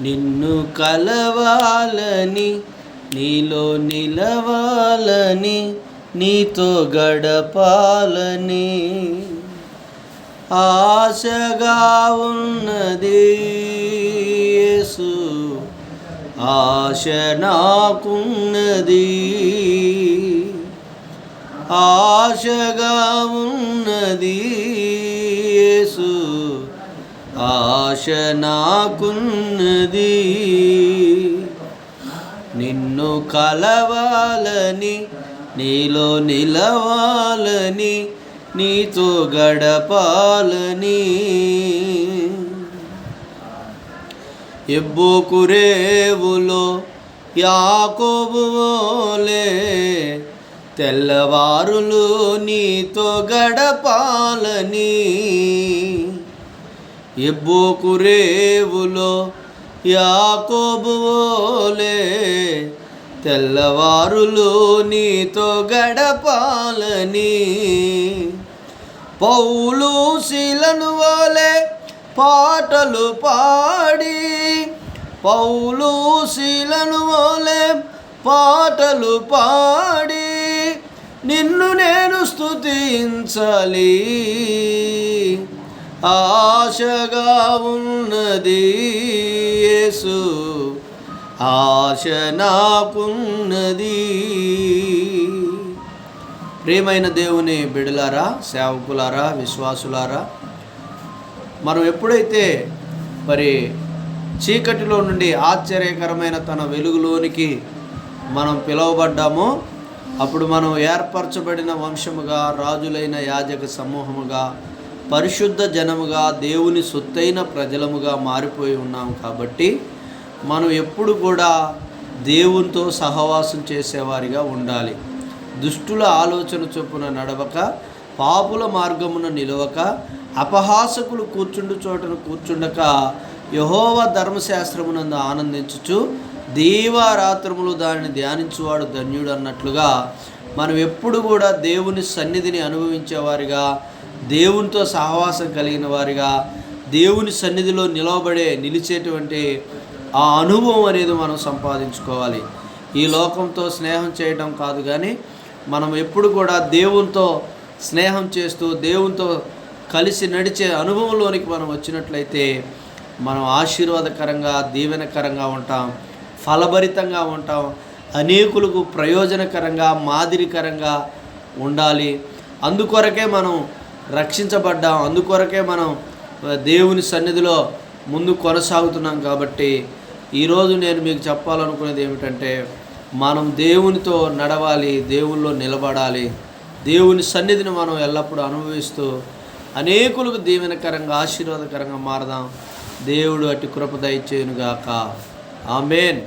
నిన్ను కలవాలని నీలో నిలవాలని నీతో గడపాలని. ఆశగా ఉన్నది యేసు ఆశ నాకున్నది. ఆశగా ఉన్నది ఆశ నాకున్నది. నిన్ను కలవాలని నీలో నిలవాలని నీతో గడపాలని. ఎబ్బోకురేవులో యాకోబువోలే తెల్లవారులు నీతో గడపాలని. ఎబ్బోకురేవులో యాకోబువోలే తెల్లవారులు నీతో గడపాలని. పౌలు శిలను వలె పాటలు పాడి. పౌలు శిలను వలె పాటలు పాడి. నిన్ను నేను స్థుతించాలి ఆశగా ఉన్నది యేసు. ఆశ నాకున్నది. ప్రియమైన దేవుని బిడలారా సేవకులారా విశ్వాసులారా మనం ఎప్పుడైతే మరి చీకటిలో నుండి ఆశ్చర్యకరమైన తన వెలుగులోనికి మనం పిలువబడ్డామో అప్పుడు మనం ఏర్పరచబడిన వంశముగా రాజులైన యాజక సమూహముగా పరిశుద్ధ జనముగా దేవుని సొత్తైన ప్రజలముగా మారిపోయి ఉన్నాం కాబట్టి మనం ఎప్పుడు కూడా దేవునితో సహవాసం చేసేవారిగా ఉండాలి. దుష్టుల ఆలోచన చొప్పున నడవక పాపుల మార్గమున నిలవక అపహాసకులు కూర్చుండు చోటను కూర్చుండక యహోవ ధర్మశాస్త్రమునందు ఆనందించుచు దీవారాత్రములు దానిని ధ్యానించువాడు ధన్యుడు అన్నట్లుగా మనం ఎప్పుడు కూడా దేవుని సన్నిధిని అనుభవించేవారిగా దేవునితో సహవాసం కలిగిన వారిగా దేవుని సన్నిధిలో నిలవబడే నిలిచేటువంటి ఆ అనుభవం అనేది మనం సంపాదించుకోవాలి. ఈ లోకంతో స్నేహం చేయడం కాదు కానీ మనం ఎప్పుడు కూడా దేవునితో స్నేహం చేస్తూ దేవునితో కలిసి నడిచే అనుభవంలోనికి మనం వచ్చినట్లయితే మనం ఆశీర్వాదకరంగా దీవెనకరంగా ఉంటాం ఫలభరితంగా ఉంటాం అనేకులకు ప్రయోజనకరంగా మాదిరికరంగా ఉండాలి. అందుకొరకే మనం రక్షించబడ్డాం. అందుకొరకే మనం దేవుని సన్నిధిలో ముందు కొనసాగుతున్నాం కాబట్టి ఈరోజు నేను మీకు చెప్పాలనుకునేది ఏమిటంటే మనం దేవునితో నడవాలి దేవుల్లో నిలబడాలి. దేవుని సన్నిధిని మనం ఎల్లప్పుడూ అనుభవిస్తూ అనేకులకు దీవెనకరంగా ఆశీర్వాదకరంగా మారదాం. దేవుడు అటు కృప దయచేయునుగాక. ఆమెన్.